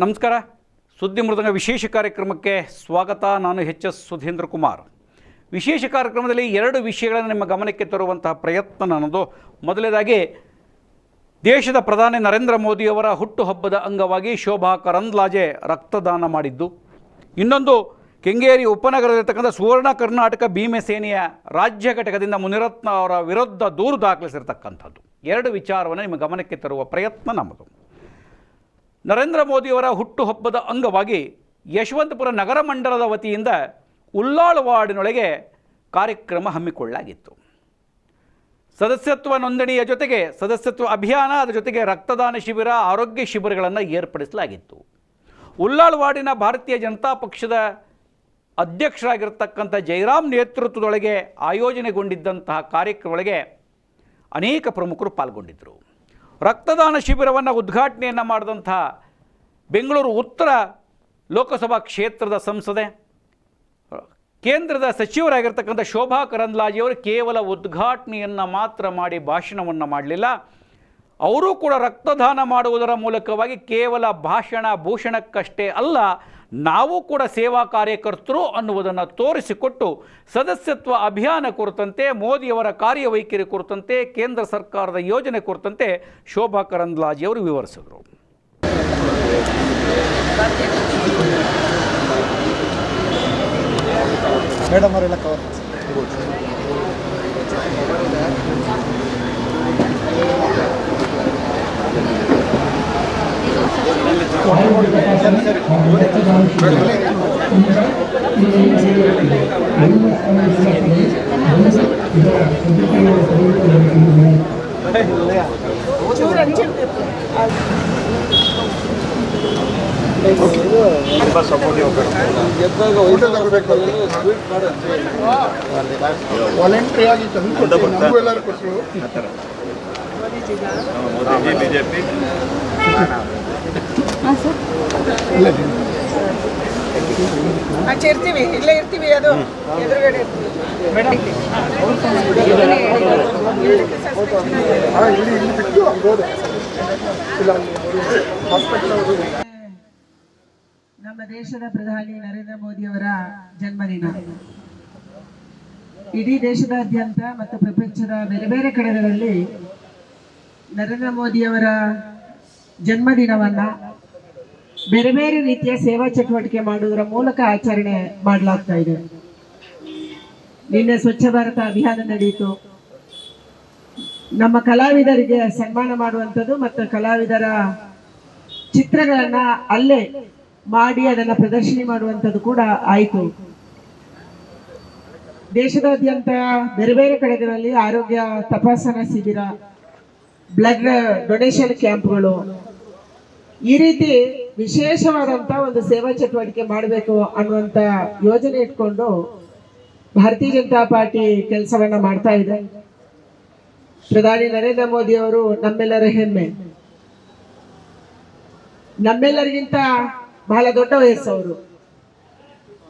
ನಮಸ್ಕಾರ. ಸುದ್ದಿ ಮೃದಂಗ ವಿಶೇಷ ಕಾರ್ಯಕ್ರಮಕ್ಕೆ ಸ್ವಾಗತ. ನಾನು ಎಚ್ ಎಸ್ ಸುಧೀಂದ್ರ ಕುಮಾರ್. ವಿಶೇಷ ಕಾರ್ಯಕ್ರಮದಲ್ಲಿ ಎರಡು ವಿಷಯಗಳನ್ನು ನಿಮ್ಮ ಗಮನಕ್ಕೆ ತರುವಂತಹ ಪ್ರಯತ್ನ ನನ್ನದು. ಮೊದಲನೇದಾಗಿ, ದೇಶದ ಪ್ರಧಾನಿ ನರೇಂದ್ರ ಮೋದಿಯವರ ಹುಟ್ಟುಹಬ್ಬದ ಅಂಗವಾಗಿ ಶೋಭಾ ಕರಂದ್ಲಾಜೆ ರಕ್ತದಾನ ಮಾಡಿದ್ದು. ಇನ್ನೊಂದು, ಕೆಂಗೇರಿ ಉಪನಗರದಲ್ಲಿರ್ತಕ್ಕಂಥ ಸುವರ್ಣ ಕರ್ನಾಟಕ ಭೀಮಸೇನೆಯ ರಾಜ್ಯ ಘಟಕದಿಂದ ಮುನಿರತ್ನ ಅವರ ವಿರುದ್ಧ ದೂರು ದಾಖಲಿಸಿರ್ತಕ್ಕಂಥದ್ದು. ಎರಡು ವಿಚಾರವನ್ನು ನಿಮ್ಮ ಗಮನಕ್ಕೆ ತರುವ ಪ್ರಯತ್ನ ನಮ್ಮದು. ನರೇಂದ್ರ ಮೋದಿಯವರ ಹುಟ್ಟುಹಬ್ಬದ ಅಂಗವಾಗಿ ಯಶವಂತಪುರ ನಗರ ಮಂಡಲದ ವತಿಯಿಂದ ಉಲ್ಲಾಳ ವಾರ್ಡಿನೊಳಗೆ ಕಾರ್ಯಕ್ರಮ ಹಮ್ಮಿಕೊಳ್ಳಲಾಗಿತ್ತು. ಸದಸ್ಯತ್ವ ನೋಂದಣಿಯ ಜೊತೆಗೆ ಸದಸ್ಯತ್ವ ಅಭಿಯಾನ, ಅದರ ಜೊತೆಗೆ ರಕ್ತದಾನ ಶಿಬಿರ, ಆರೋಗ್ಯ ಶಿಬಿರಗಳನ್ನು ಏರ್ಪಡಿಸಲಾಗಿತ್ತು. ಉಲ್ಲಾಳ್ ವಾರ್ಡಿನ ಭಾರತೀಯ ಜನತಾ ಪಕ್ಷದ ಅಧ್ಯಕ್ಷರಾಗಿರ್ತಕ್ಕಂಥ ಜಯರಾಮ್ ನೇತೃತ್ವದೊಳಗೆ ಆಯೋಜನೆಗೊಂಡಿದ್ದಂತಹ ಕಾರ್ಯಕ್ರಮದೊಳಗೆ ಅನೇಕ ಪ್ರಮುಖರು ಪಾಲ್ಗೊಂಡಿದ್ದರು. ರಕ್ತದಾನ ಶಿಬಿರವನ್ನು ಉದ್ಘಾಟನೆಯನ್ನು ಮಾಡಿದಂಥ ಬೆಂಗಳೂರು ಉತ್ತರ ಲೋಕಸಭಾ ಕ್ಷೇತ್ರದ ಸಂಸದೆ, ಕೇಂದ್ರದ ಸಚಿವರಾಗಿರ್ತಕ್ಕಂಥ ಶೋಭಾ ಕರಂದ್ಲಾಜಿಯವರು ಕೇವಲ ಉದ್ಘಾಟನೆಯನ್ನು ಮಾತ್ರ ಮಾಡಿ ಭಾಷಣವನ್ನು ಮಾಡಲಿಲ್ಲ. ಅವರೂ ಕೂಡ ರಕ್ತದಾನ ಮಾಡುವುದರ ಮೂಲಕವಾಗಿ ಕೇವಲ ಭಾಷಣ ಭೂಷಣಕ್ಕಷ್ಟೇ ಅಲ್ಲ ನಾವು ಕೂಡ ಸೇವಾ ಕಾರ್ಯಕರ್ತರು ಅನ್ನುವುದನ್ನು ತೋರಿಸಿಕೊಟ್ಟು ಸದಸ್ಯತ್ವ ಅಭಿಯಾನ ಕುರಿತಂತೆ, ಮೋದಿಯವರ ಕಾರ್ಯವೈಖರಿ ಕುರಿತಂತೆ, ಕೇಂದ್ರ ಸರ್ಕಾರದ ಯೋಜನೆ ಕುರಿತಂತೆ ಶೋಭಾ ಕರಂದ್ಲಾಜಿಯವರು ವಿವರಿಸಿದರು. ಮೇಡಮ್ ಆಗಿ ತಂದು ನಮಗೂ ಎಲ್ಲರೂ ಕೊಟ್ಟರು ಮೋದಿಜಿ ಬಿಜೆಪಿ ಇಲ್ಲ ಆಚೆ ಇರ್ತೀವಿ ಇಲ್ಲೇ ಇರ್ತೀವಿ. ಅದು ಎದುರುಗಡೆ ಇರ್ತೀವಿ. ನಮ್ಮ ದೇಶದ ಪ್ರಧಾನಿ ನರೇಂದ್ರ ಮೋದಿಯವರ ಜನ್ಮದಿನ. ಇಡೀ ದೇಶದಾದ್ಯಂತ ಮತ್ತು ಪ್ರಪಂಚದ ಬೇರೆ ಬೇರೆ ಕಡೆಗಳಲ್ಲಿ ನರೇಂದ್ರ ಮೋದಿಯವರ ಜನ್ಮದಿನವನ್ನ ಬೇರೆ ಬೇರೆ ರೀತಿಯ ಸೇವಾ ಚಟುವಟಿಕೆ ಮಾಡುವುದರ ಮೂಲಕ ಆಚರಣೆ ಮಾಡಲಾಗ್ತಾ ಇದೆ. ನಿನ್ನೆ ಸ್ವಚ್ಛ ಭಾರತ ಅಭಿಯಾನ ನಡೆಯಿತು. ನಮ್ಮ ಕಲಾವಿದರಿಗೆ ಸನ್ಮಾನ ಮಾಡುವಂಥದ್ದು ಮತ್ತು ಕಲಾವಿದರ ಚಿತ್ರಗಳನ್ನ ಅಲ್ಲೇ ಮಾಡಿ ಅದನ್ನ ಪ್ರದರ್ಶನ ಮಾಡುವಂಥದ್ದು ಕೂಡ ಆಯಿತು. ದೇಶದಾದ್ಯಂತ ಬೇರೆ ಬೇರೆ ಕಡೆಗಳಲ್ಲಿ ಆರೋಗ್ಯ ತಪಾಸಣಾ ಶಿಬಿರ ಬ್ಲಡ್ ಡೊನೇಷನ್ ಕ್ಯಾಂಪ್ಗಳು ಈ ರೀತಿ ವಿಶೇಷವಾದಂತ ಒಂದು ಸೇವಾ ಚಟುವಟಿಕೆ ಮಾಡಬೇಕು ಅನ್ನುವಂತ ಯೋಜನೆ ಇಟ್ಕೊಂಡು ಭಾರತೀಯ ಜನತಾ ಪಾರ್ಟಿ ಕೆಲಸವನ್ನ ಮಾಡ್ತಾ ಇದೆ. ಪ್ರಧಾನಿ ನರೇಂದ್ರ ಮೋದಿ ಅವರು ನಮ್ಮೆಲ್ಲರ ಹೆಮ್ಮೆ. ನಮ್ಮೆಲ್ಲರಿಗಿಂತ ಬಹಳ ದೊಡ್ಡ ವಯಸ್ಸವರು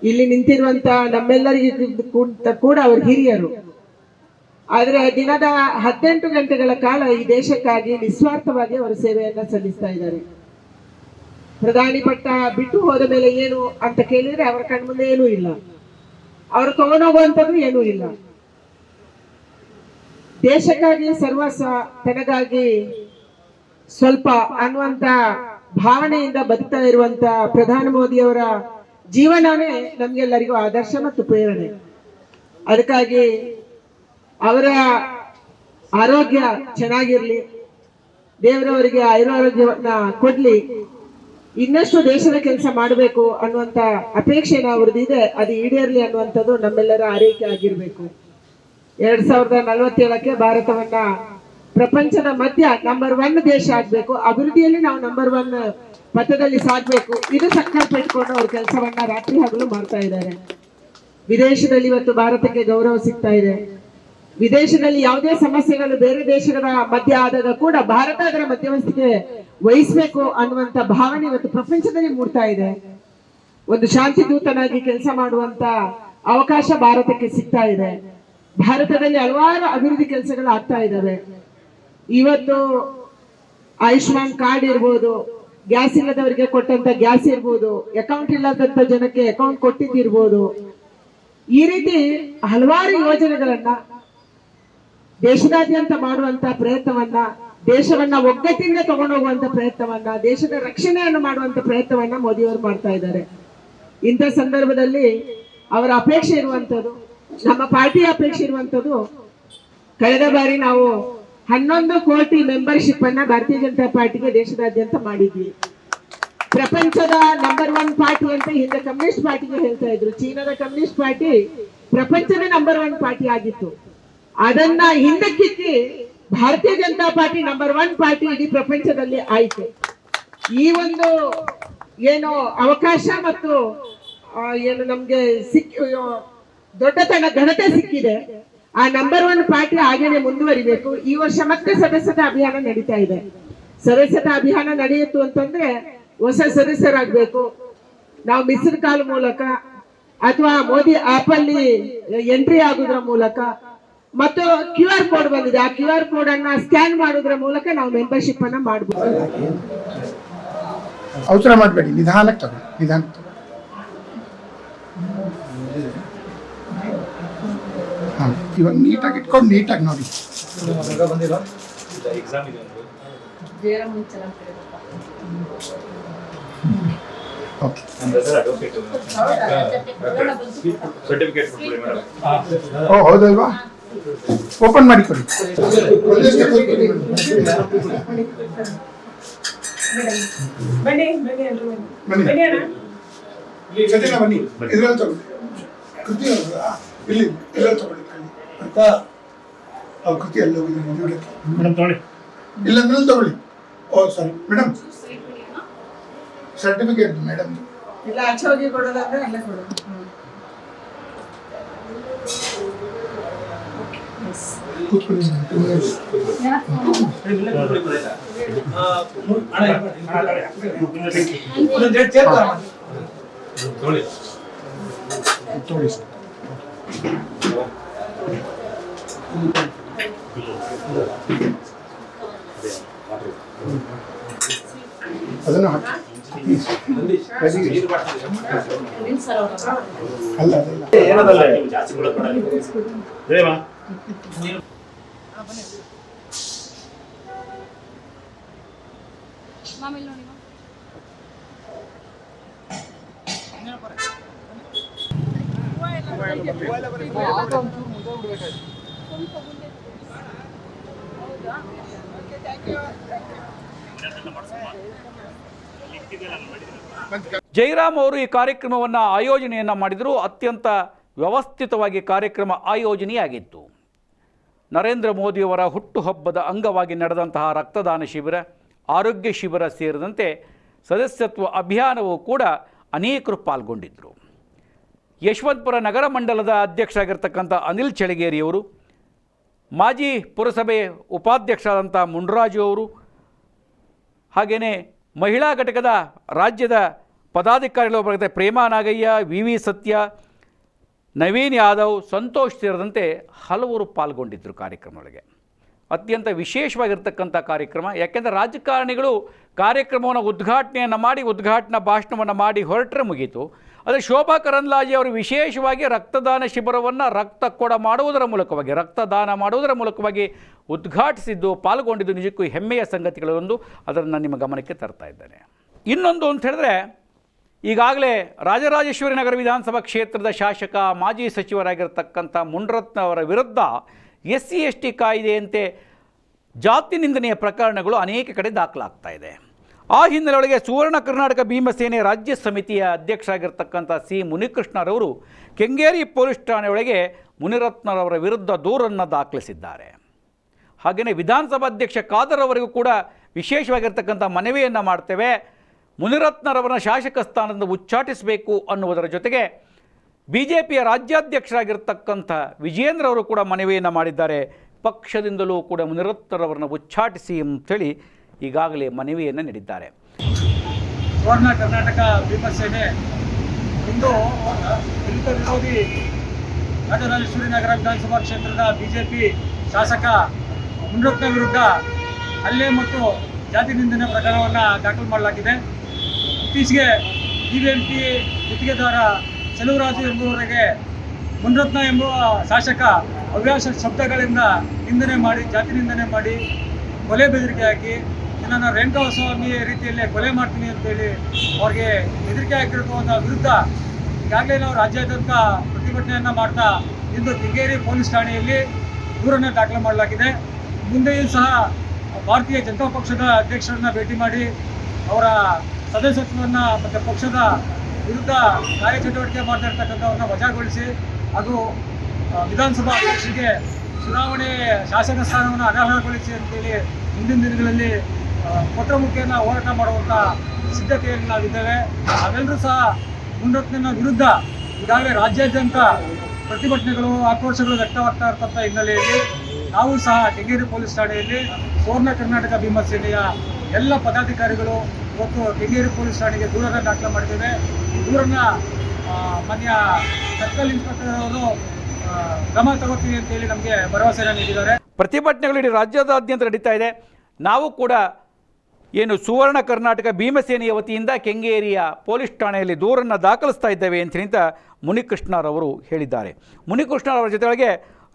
ಇಲ್ಲಿ ನಿಂತಿರುವಂತ ನಮ್ಮೆಲ್ಲರಿಗಿಂತ ಕೂಡ ಅವರು ಹಿರಿಯರು. ಆದ್ರೆ ದಿನದ ಹದಿನೆಂಟು ಗಂಟೆಗಳ ಕಾಲ ಈ ದೇಶಕ್ಕಾಗಿ ನಿಸ್ವಾರ್ಥವಾಗಿ ಅವರು ಸೇವೆಯನ್ನ ಸಲ್ಲಿಸ್ತಾ ಇದ್ದಾರೆ. ಪ್ರಧಾನಿ ಪಟ್ಟ ಬಿಟ್ಟು ಹೋದ ಮೇಲೆ ಏನು ಅಂತ ಕೇಳಿದ್ರೆ ಅವರ ಕಣ್ಮುಂದೆ ಏನೂ ಇಲ್ಲ. ಅವರು ತಗೊಂಡೋಗುವಂಥದ್ದು ಏನೂ ಇಲ್ಲ. ದೇಶಕ್ಕಾಗಿ ಸರ್ವಸ ತನಗಾಗಿ ಸ್ವಲ್ಪ ಅನ್ನುವಂತ ಭಾವನೆಯಿಂದ ಬದುಕ್ತಾ ಇರುವಂತ ಪ್ರಧಾನಿ ಮೋದಿಯವರ ಜೀವನವೇ ನಮ್ಗೆಲ್ಲರಿಗೂ ಆದರ್ಶ ಮತ್ತು ಪ್ರೇರಣೆ. ಅದಕ್ಕಾಗಿ ಅವರ ಆರೋಗ್ಯ ಚೆನ್ನಾಗಿರ್ಲಿ, ದೇವರವರಿಗೆ ಆಯುರಾರೋಗ್ಯವನ್ನ ಕೊಡ್ಲಿ. ಇನ್ನಷ್ಟು ದೇಶದ ಕೆಲಸ ಮಾಡಬೇಕು ಅನ್ನುವಂತ ಅಪೇಕ್ಷೆ ಅವ್ರದ್ದಿದೆ ಅದು ಈಡೇರ್ಲಿ ಅನ್ನುವಂಥದ್ದು ನಮ್ಮೆಲ್ಲರ ಆರೈಕೆ ಆಗಿರ್ಬೇಕು. ಎರಡ್ ಸಾವಿರದ ನಲವತ್ತೇಳಕ್ಕೆ ಭಾರತವನ್ನ ಪ್ರಪಂಚದ ಮಧ್ಯ ನಂಬರ್ ಒನ್ ದೇಶ ಆಗ್ಬೇಕು. ಅಭಿವೃದ್ಧಿಯಲ್ಲಿ ನಾವು ನಂಬರ್ ಒನ್ ಪಥದಲ್ಲಿ ಸಾಗ್ಬೇಕು. ಇದು ಸಂಕಲ್ಪ ಇಟ್ಕೊಂಡು ಅವ್ರ ಕೆಲಸವನ್ನ ರಾತ್ರಿ ಹಗಲು ಮಾಡ್ತಾ ಇದ್ದಾರೆ. ವಿದೇಶದಲ್ಲಿ ಇವತ್ತು ಭಾರತಕ್ಕೆ ಗೌರವ ಸಿಗ್ತಾ ಇದೆ. ವಿದೇಶದಲ್ಲಿ ಯಾವುದೇ ಸಮಸ್ಯೆಗಳು ಬೇರೆ ದೇಶಗಳ ಮಧ್ಯ ಆದಾಗ ಕೂಡ ಭಾರತ ಅದರ ಮಧ್ಯವಸ್ಥಿಕೆ ವಹಿಸಬೇಕು ಅನ್ನುವಂತ ಭಾವನೆ ಇವತ್ತು ಪ್ರಪಂಚದಲ್ಲಿ ಮೂಡ್ತಾ ಇದೆ. ಒಂದು ಶಾಂತಿ ದೂತನಾಗಿ ಕೆಲಸ ಮಾಡುವಂತ ಅವಕಾಶ ಭಾರತಕ್ಕೆ ಸಿಗ್ತಾ ಇದೆ. ಭಾರತದಲ್ಲಿ ಹಲವಾರು ಅಭಿವೃದ್ಧಿ ಕೆಲಸಗಳು ಆಗ್ತಾ ಇದ್ದಾವೆ. ಇವತ್ತು ಆಯುಷ್ಮಾನ್ ಕಾರ್ಡ್ ಇರ್ಬೋದು, ಗ್ಯಾಸ್ ಇಲ್ಲದವರಿಗೆ ಕೊಟ್ಟಂತ ಗ್ಯಾಸ್ ಇರ್ಬೋದು, ಅಕೌಂಟ್ ಇಲ್ಲದಂತ ಜನಕ್ಕೆ ಅಕೌಂಟ್ ಕೊಟ್ಟಿದ್ದಿರ್ಬೋದು. ಈ ರೀತಿ ಹಲವಾರು ಯೋಜನೆಗಳನ್ನ ದೇಶದಾದ್ಯಂತ ಮಾಡುವಂತ ಪ್ರಯತ್ನವನ್ನ, ದೇಶವನ್ನ ಒಗ್ಗಟ್ಟಿಂದ ತಗೊಂಡೋಗುವಂತ ಪ್ರಯತ್ನವನ್ನ, ದೇಶದ ರಕ್ಷಣೆಯನ್ನು ಮಾಡುವಂತ ಪ್ರಯತ್ನವನ್ನ ಮೋದಿಯವರು ಮಾಡ್ತಾ ಇದ್ದಾರೆ. ಇಂಥ ಸಂದರ್ಭದಲ್ಲಿ ಅವರ ಅಪೇಕ್ಷೆ ಇರುವಂತದ್ದು ನಮ್ಮ ಪಾರ್ಟಿಯ ಅಪೇಕ್ಷೆ ಇರುವಂತದ್ದು ಕಳೆದ ಬಾರಿ ನಾವು ಹನ್ನೊಂದು ಕೋಟಿ ಮೆಂಬರ್ಶಿಪ್ ಅನ್ನ ಭಾರತೀಯ ಜನತಾ ಪಾರ್ಟಿಗೆ ದೇಶದಾದ್ಯಂತ ಮಾಡಿದ್ವಿ. ಪ್ರಪಂಚದ ನಂಬರ್ ಒನ್ ಪಾರ್ಟಿ ಅಂತ ಹಿಂದೆ ಕಮ್ಯುನಿಸ್ಟ್ ಪಾರ್ಟಿಗೆ ಹೇಳ್ತಾ ಇದ್ರು. ಚೀನಾದ ಕಮ್ಯುನಿಸ್ಟ್ ಪಾರ್ಟಿ ಪ್ರಪಂಚದ ನಂಬರ್ ಒನ್ ಪಾರ್ಟಿ ಆಗಿತ್ತು. ಅದನ್ನ ಹಿಂದಕ್ಕಿಕ್ಕಿ Bharatiya Janata party number one party ಇಡೀ ಪ್ರಪಂಚದಲ್ಲಿ ಆಯ್ತು. ಈ ಒಂದು ಏನು ಅವಕಾಶ ಮತ್ತು ಏನು ನಮ್ಗೆ ಸಿಕ್ಕ ದೊಡ್ಡತನ ಘನತೆ ಸಿಕ್ಕಿದೆ. ಆ ನಂಬರ್ ಒನ್ ಪಾರ್ಟಿ ಹಾಗೇನೆ ಮುಂದುವರಿಬೇಕು. ಈ ವರ್ಷ ಮತ್ತೆ ಸದಸ್ಯತಾ ಅಭಿಯಾನ ನಡೀತಾ ಇದೆ. ಸದಸ್ಯತಾ ಅಭಿಯಾನ ನಡೆಯಿತು ಅಂತಂದ್ರೆ ಹೊಸ ಸದಸ್ಯರಾಗಬೇಕು. ನಾವು ಮಿಸ್ಡ್ ಕಾಲ್ ಮೂಲಕ ಅಥವಾ ಮೋದಿ ಆಪ್ ಅಲ್ಲಿ ಎಂಟ್ರಿ ಆಗುದ್ರ ಮೂಲಕ ಮತ್ತು ಕ್ಯೂ ಆರ್ ಕೋಡ್ ಬಂದಿದೆ. ಆ ಕ್ಯೂ ಆರ್ ಕೋಡ್ ಅನ್ನ ಸ್ಕ್ಯಾನ್ ಮಾಡೋದ್ರ ಮೂಲಕ ನಾವು ಮೆಂಬರ್ಶಿಪ್ ಅನ್ನ ಮಾಡಬಹುದು ಅವಸರ ಮಾಡಬೇಡಿ. ನಿಧಾನಕ್ಕೆ ತಗೊಳ್ಳಿ. ನಿಧಾನಕ್ಕೆ ತಗೊಳ್ಳಿ. ಹಾಂ ಇವಾಗ ನೀಟಾಗಿ ಇಟ್ಕೊಂಡು ನೀಟಾಗಿ ನೋಡಿ. ಓಕೆ. ಓ ಹೌದಲ್ವಾ? ಓಪನ್ ಮಾಡಿ ಕೊಡಿ. ಬನ್ನಿ ಇದ್ರಲ್ಲಿ ತಗೊಳ್ಳಿ ಕೃತಿ? ಇಲ್ಲಿ ಇದ್ರಲ್ಲಿ ತಗೊಳ್ಳಿ ಅಂತ ಅವ್ರ ಕೃತಿ ಇಲ್ಲ ತಗೊಳ್ಳಿ. Oh sorry. Madam certificate madam ಇಲ್ಲ ಆಚೆ ಹೋಗಿ ಕೊಡೋದಾದ್ರೆ ಅಲ್ಲೇ ಕೊಡೋದು ಹ್ಮ್. ಕೂತ್ಕೊಳ್ಳಿ two minutes. ತೊಗೊಳ್ಳಿ ತಗೊಳ್ಳಿ ಸರ್ ಅದನ್ನು ಹಾಕಿ. ಅಲ್ಲ ಅದಲ್ಲ ಜೈರಾಮ್ ಅವರು ಈ ಕಾರ್ಯಕ್ರಮವನ್ನು ಆಯೋಜನೆಯನ್ನು ಮಾಡಿದರು ಅತ್ಯಂತ ವ್ಯವಸ್ಥಿತವಾಗಿ ಕಾರ್ಯಕ್ರಮ ಆಯೋಜನೆಯಾಗಿತ್ತು. ನರೇಂದ್ರ ಮೋದಿಯವರ ಹುಟ್ಟುಹಬ್ಬದ ಅಂಗವಾಗಿ ನಡೆದಂತಹ ರಕ್ತದಾನ ಶಿಬಿರ, ಆರೋಗ್ಯ ಶಿಬಿರ ಸೇರಿದಂತೆ ಸದಸ್ಯತ್ವ ಅಭಿಯಾನವು ಕೂಡ ಅನೇಕರು ಪಾಲ್ಗೊಂಡಿದ್ದರು. ಯಶವಂತಪುರ ನಗರ ಮಂಡಲದ ಅಧ್ಯಕ್ಷರಾಗಿರ್ತಕ್ಕಂಥ ಅನಿಲ್ ಚಳಗೇರಿಯವರು, ಮಾಜಿ ಪುರಸಭೆ ಉಪಾಧ್ಯಕ್ಷರಾದಂಥ ಮುನ್ರಾಜು ಅವರು ಹಾಗೆಯೇ ಮಹಿಳಾ ಘಟಕದ ರಾಜ್ಯದ ಪದಾಧಿಕಾರಿಗಳು ಪ್ರೇಮಾ ನಾಗಯ್ಯ, ವಿ ವಿ ಸತ್ಯ ನವೀನ್ ಯಾದವ್, ಸಂತೋಷ್ ಸೇರಿದಂತೆ ಹಲವರು ಪಾಲ್ಗೊಂಡಿದ್ದರು ಕಾರ್ಯಕ್ರಮದೊಳಗೆ. ಅತ್ಯಂತ ವಿಶೇಷವಾಗಿರ್ತಕ್ಕಂಥ ಕಾರ್ಯಕ್ರಮ. ಯಾಕೆಂದರೆ ರಾಜಕಾರಣಿಗಳು ಕಾರ್ಯಕ್ರಮವನ್ನು ಉದ್ಘಾಟನೆಯನ್ನು ಮಾಡಿ, ಉದ್ಘಾಟನಾ ಭಾಷಣವನ್ನು ಮಾಡಿ ಹೊರಟ್ರೆ ಮುಗೀತು. ಅದೇ ಶೋಭಾ ಕರಂದ್ಲಾಜೆ ಅವರು ವಿಶೇಷವಾಗಿ ರಕ್ತದಾನ ಶಿಬಿರವನ್ನು ರಕ್ತ ಕೊಡ ಮಾಡುವುದರ ಮೂಲಕವಾಗಿ, ರಕ್ತದಾನ ಮಾಡುವುದರ ಮೂಲಕವಾಗಿ ಉದ್ಘಾಟಿಸಿದ್ದು, ಪಾಲ್ಗೊಂಡಿದ್ದು ನಿಜಕ್ಕೂ ಹೆಮ್ಮೆಯ ಸಂಗತಿಗಳೊಂದು ಅದನ್ನು ನಿಮ್ಮ ಗಮನಕ್ಕೆ ತರ್ತಾ ಇದ್ದೇನೆ. ಇನ್ನೊಂದು ಅಂತ ಹೇಳಿದ್ರೆ ಈಗಾಗಲೇ ರಾಜರಾಜೇಶ್ವರಿ ನಗರ ವಿಧಾನಸಭಾ ಕ್ಷೇತ್ರದ ಶಾಸಕ, ಮಾಜಿ ಸಚಿವರಾಗಿರ್ತಕ್ಕಂಥ ಮುನ್ರತ್ನ ಅವರ ವಿರುದ್ಧ ಎಸ್ ಸಿ ಎಸ್ ಟಿ ಕಾಯ್ದೆಯಂತೆ ಜಾತಿ ನಿಂದನೆಯ ಪ್ರಕರಣಗಳು ಅನೇಕ ಕಡೆ ದಾಖಲಾಗ್ತಾ ಇದೆ. ಆ ಹಿನ್ನೆಲೆಯೊಳಗೆ ಸುವರ್ಣ ಕರ್ನಾಟಕ ಭೀಮಸೇನೆ ರಾಜ್ಯ ಸಮಿತಿಯ ಅಧ್ಯಕ್ಷರಾಗಿರ್ತಕ್ಕಂಥ ಸಿ ಮುನಿಕೃಷ್ಣರವರು ಕೆಂಗೇರಿ ಪೊಲೀಸ್ ಠಾಣೆಯೊಳಗೆ ಮುನಿರತ್ನರವರ ವಿರುದ್ಧ ದೂರನ್ನು ದಾಖಲಿಸಿದ್ದಾರೆ. ಹಾಗೆಯೇ ವಿಧಾನಸಭಾಧ್ಯಕ್ಷ ಖಾದರ್ ಅವರಿಗೂ ಕೂಡ ವಿಶೇಷವಾಗಿರ್ತಕ್ಕಂಥ ಮನವಿಯನ್ನು ಮಾಡ್ತೇವೆ. ಮುನಿರತ್ನರವರನ್ನ ಶಾಸಕ ಸ್ಥಾನದಿಂದ ಉಚ್ಚಾಟಿಸಬೇಕು ಅನ್ನುವುದರ ಜೊತೆಗೆ ಬಿ ಜೆ ಪಿಯ ರಾಜ್ಯಾಧ್ಯಕ್ಷರಾಗಿರ್ತಕ್ಕಂಥ ವಿಜಯೇಂದ್ರ ಅವರು ಕೂಡ ಮನವಿಯನ್ನು ಮಾಡಿದ್ದಾರೆ. ಪಕ್ಷದಿಂದಲೂ ಕೂಡ ಮುನಿರತ್ನರವರನ್ನ ಉಚ್ಚಾಟಿಸಿ ಅಂಥೇಳಿ ಈಗಾಗಲೇ ಮನವಿಯನ್ನು ನೀಡಿದ್ದಾರೆ. ಕರ್ನಾಟಕ ಭೀಮಸೇನೆ ಇಂದು ದಲಿತ ವಿರೋಧಿ ರಾಜರಾಜೇಶ್ವರಿ ನಗರ ವಿಧಾನಸಭಾ ಕ್ಷೇತ್ರದ ಬಿಜೆಪಿ ಶಾಸಕ ಮುನಿರತ್ನ ವಿರುದ್ಧ ಹಲ್ಲೆ ಮತ್ತು ಜಾತಿ ನಿಂದನೆ ಪ್ರಕರಣವನ್ನು ದಾಖಲು ಮಾಡಲಾಗಿದೆ. ಇತ್ತೀಚೆಗೆ ಬಿ ಬಿ ಎಂ ಪಿ ಗುತ್ತಿಗೆದಾರ ಚೆಲುವರಾಜು ಎಂಬುವರಿಗೆ ಮುನ್ರತ್ನ ಎಂಬುವ ಶಾಸಕ ಅವ್ಯಾಸ ಶಬ್ದಗಳಿಂದ ನಿಂದನೆ ಮಾಡಿ, ಜಾತಿ ನಿಂದನೆ ಮಾಡಿ ಕೊಲೆ ಬೆದರಿಕೆ ಹಾಕಿ ನನ್ನನ್ನು ರೇಣುಕಾಸ್ವಾಮಿ ರೀತಿಯಲ್ಲಿ ಕೊಲೆ ಮಾಡ್ತೀನಿ ಅಂತೇಳಿ ಅವ್ರಿಗೆ ಹೆದರಿಕೆ ಹಾಕಿರುವಂಥ ವಿರುದ್ಧ ಈಗಾಗಲೇ ನಾವು ರಾಜ್ಯಾದ್ಯಂತ ಪ್ರತಿಭಟನೆಯನ್ನು ಮಾಡ್ತಾ ಇಂದು ಕೆಂಗೇರಿ ಪೊಲೀಸ್ ಠಾಣೆಯಲ್ಲಿ ದೂರನ್ನು ದಾಖಲು ಮಾಡಲಾಗಿದೆ. ಮುಂದೆಯೂ ಸಹ ಭಾರತೀಯ ಜನತಾ ಪಕ್ಷದ ಅಧ್ಯಕ್ಷರನ್ನ ಭೇಟಿ ಮಾಡಿ ಅವರ ಸದಸ್ಯತ್ವವನ್ನು ಮತ್ತು ಪಕ್ಷದ ವಿರುದ್ಧ ಕಾರ್ಯಚಟುವಟಿಕೆ ಮಾಡ್ತಾ ಇರ್ತಕ್ಕಂಥವ್ರನ್ನ ವಜಾಗೊಳಿಸಿ ಹಾಗೂ ವಿಧಾನಸಭಾ ಅಧ್ಯಕ್ಷರಿಗೆ ಚುನಾವಣೆ ಶಾಸಕ ಸ್ಥಾನವನ್ನು ಅನರ್ಹಗೊಳಿಸಿ ಅಂತೇಳಿ ಮುಂದಿನ ದಿನಗಳಲ್ಲಿ ಪತ್ರ ಮುಖೇನ ಹೋರಾಟ ಮಾಡುವಂಥ ಸಿದ್ಧತೆಯಲ್ಲಿ ನಾವಿದ್ದೇವೆ. ನಾವೆಲ್ಲರೂ ಸಹ ಮುನ್ರತ್ನ ವಿರುದ್ಧ ಈಗಾಗಲೇ ರಾಜ್ಯಾದ್ಯಂತ ಪ್ರತಿಭಟನೆಗಳು, ಆಕ್ರೋಶಗಳು ವ್ಯಕ್ತವಾಗ್ತಾ ಇರ್ತಕ್ಕಂಥ ಹಿನ್ನೆಲೆಯಲ್ಲಿ ನಾವು ಸಹ ಕೆಂಗೇರಿ ಪೊಲೀಸ್ ಠಾಣೆಯಲ್ಲಿ ಸುವರ್ಣ ಕರ್ನಾಟಕ ಭೀಮಾ ಸೇನೆಯ ಎಲ್ಲ ಪದಾಧಿಕಾರಿಗಳು ಇವತ್ತು ಬೆಂಗಳೂರು ಪೊಲೀಸ್ ಠಾಣೆಗೆ ದೂರನ್ನು ದಾಖಲೆ ಮಾಡಿದ್ದೇವೆ. ದೂರನ್ನು ಮಾನ್ಯ ಸರ್ಕಲ್ ಇನ್ಸ್ಪೆಕ್ಟರ್ ಅವರು ಕ್ರಮ ತಗೋತೀವಿ ಅಂತೇಳಿ ನಮಗೆ ಭರವಸೆಯನ್ನು ನೀಡಿದ್ದಾರೆ. ಪ್ರತಿಭಟನೆಗಳು ಇಡೀ ರಾಜ್ಯದಾದ್ಯಂತ ನಡೀತಾ ಇದೆ. ನಾವು ಕೂಡ ಏನು ಸುವರ್ಣ ಕರ್ನಾಟಕ ಭೀಮಸೇನೆಯ ವತಿಯಿಂದ ಕೆಂಗೇರಿಯ ಪೊಲೀಸ್ ಠಾಣೆಯಲ್ಲಿ ದೂರನ್ನು ದಾಖಲಿಸ್ತಾ ಇದ್ದೇವೆ ಅಂತ ಮುನಿಕೃಷ್ಣರವರು ಹೇಳಿದ್ದಾರೆ. ಮುನಿಕೃಷ್ಣರವರ ಜೊತೆಗೆ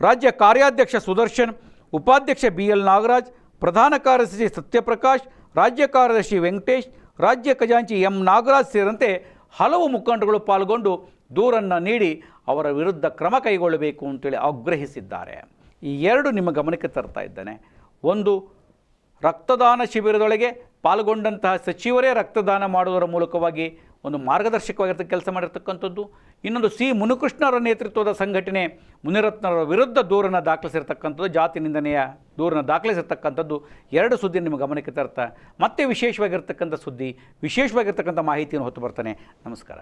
ರಾಜ್ಯ ಕಾರ್ಯಾಧ್ಯಕ್ಷ ಸುದರ್ಶನ್, ಉಪಾಧ್ಯಕ್ಷ ಬಿ ಎಲ್ ನಾಗರಾಜ್, ಪ್ರಧಾನ ಕಾರ್ಯದರ್ಶಿ ಸತ್ಯಪ್ರಕಾಶ್ ರಾಜ್ಯ ಕಾರ್ಯದರ್ಶಿ ವೆಂಕಟೇಶ್, ರಾಜ್ಯ ಖಜಾಂಚಿ ಎಂ ನಾಗರಾಜ್ ಸೇರಿದಂತೆ ಹಲವು ಮುಖಂಡಗಳು ಪಾಲ್ಗೊಂಡು ದೂರನ್ನು ನೀಡಿ ಅವರ ವಿರುದ್ಧ ಕ್ರಮ ಕೈಗೊಳ್ಳಬೇಕು ಅಂತೇಳಿ ಆಗ್ರಹಿಸಿದ್ದಾರೆ. ಈ ಎರಡು ನಿಮ್ಮ ಗಮನಕ್ಕೆ ತರ್ತಾ ಇದ್ದೇನೆ. ಒಂದು, ರಕ್ತದಾನ ಶಿಬಿರದೊಳಗೆ ಪಾಲ್ಗೊಂಡಂತಹ ಸಚಿವರೇ ರಕ್ತದಾನ ಮಾಡುವುದರ ಮೂಲಕವಾಗಿ ಒಂದು ಮಾರ್ಗದರ್ಶಕವಾಗಿರ್ತಕ್ಕ ಕೆಲಸ ಮಾಡಿರ್ತಕ್ಕಂಥದ್ದು. ಇನ್ನೊಂದು ಸಿ. ಮುನಿಕೃಷ್ಣರ ನೇತೃತ್ವದ ಸಂಘಟನೆ ಮುನಿರತ್ನರ ವಿರುದ್ಧ ದೂರನ್ನು ದಾಖಲಿಸಿರ್ತಕ್ಕಂಥದ್ದು ಜಾತಿ ನಿಂದನೆಯ ದೂರನ್ನು ದಾಖಲಿಸಿರ್ತಕ್ಕಂಥದ್ದು. ಎರಡು ಸುದ್ದಿ ನಿಮ್ಮ ಗಮನಕ್ಕೆ ತರ್ತಾ. ಮತ್ತೆ ವಿಶೇಷವಾಗಿರ್ತಕ್ಕಂಥ ಸುದ್ದಿ, ವಿಶೇಷವಾಗಿರ್ತಕ್ಕಂಥ ಮಾಹಿತಿಯನ್ನು ಹೊತ್ತು ಬರ್ತಾನೆ. ನಮಸ್ಕಾರ.